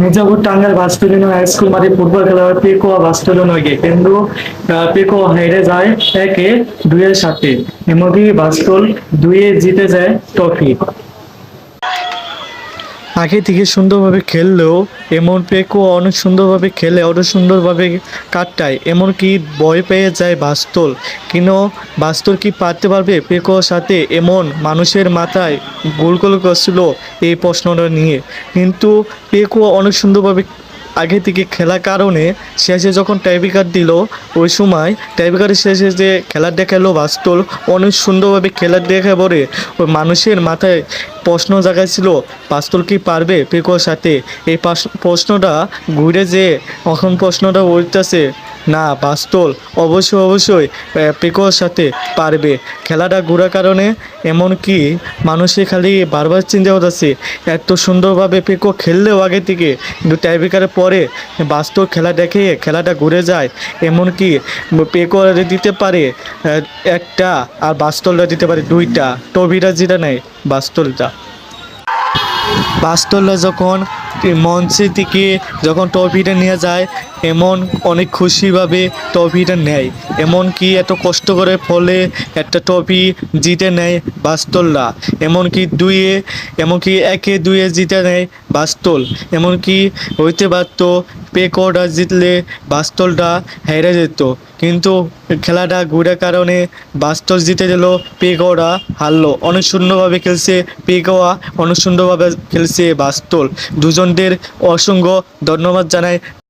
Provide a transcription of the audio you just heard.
মির্জাপুর টাঙ্গাইল বাস্তুলিনো high school মাঠে football খেলা হয় পেকো বাস্তুলিনোকে কিন্তু পেকো হেরে যায় একে দুইয়ের সাথে এমনকি বাস্তুল দুইয়ে জিতে যায় ট্রফি। আগে থেকে সুন্দরভাবে খেললেও এমন পেকো অনেক সুন্দরভাবে খেলে, অনেক সুন্দরভাবে কাটায়। এমনকি ভয় পেয়ে যায় বাস্তল। কেন বাস্তল কি পারতে পারবে? পেকোর সাথে এমন মানুষের মাথায় গোল গোল করছিল এই প্রশ্নটা নিয়ে। কিন্তু পেকো অনেক সুন্দরভাবে আগে থেকে খেলার কারণে শেষে যখন টাইপিকার দিল, ওই সময় টাইপিকারের শেষে যে খেলার দেখাল বাস্তল, অনেক সুন্দরভাবে খেলার দেখে পরে ওই মানুষের মাথায় প্রশ্ন জাগাইছিল পাস্তল কি পারবে? পেকোর সাথে। এই প্রশ্নটা ঘুরে যে এখন প্রশ্নটা উঠতেছে না বাস্তল অবশ্যই অবশ্যই পেকোর সাথে পারবে। খেলাটা ঘোরার কারণে এমনকি মানুষে খালি বারবার চিন্তা করতেছে, এত সুন্দরভাবে পেকো খেললেও আগে থেকে কিন্তু টাইব্রেকারের পরে বাস্তব খেলা দেখে খেলাটা ঘুরে যায়। এমনকি পেকো দিতে পারে একটা আর বাস্তলটা দিতে পারে দুইটা। টবিটা যেটা নেয় বাস্তলটা বাস্তলরা যখন মঞ্চে থেকে যখন ট্রফিটা নিয়ে যায়, এমন অনেক খুশিভাবে ট্রফিটা নেয়। এমন কি এত কষ্ট করে ফলে একটা ট্রফি জিতে নেয় বাস্তলরা এমনকি দুইয়ে, এমনকি একে দুইয়ে জিতে নেয় বাস্তল। এমনকি হইতে পারত পেকোটা জিতলে বাস্তলটা হেরে যেত। কিন্তু খেলাটা ঘুরে কারণে বাস্তল জিতে গেল পেকোরা হারলো। অনেক সুন্দরভাবে খেলছে পেকোয়া অনেক সুন্দরভাবে খেলছে বাস্তল। দুজনদের অসংখ্য ধন্যবাদ জানাই।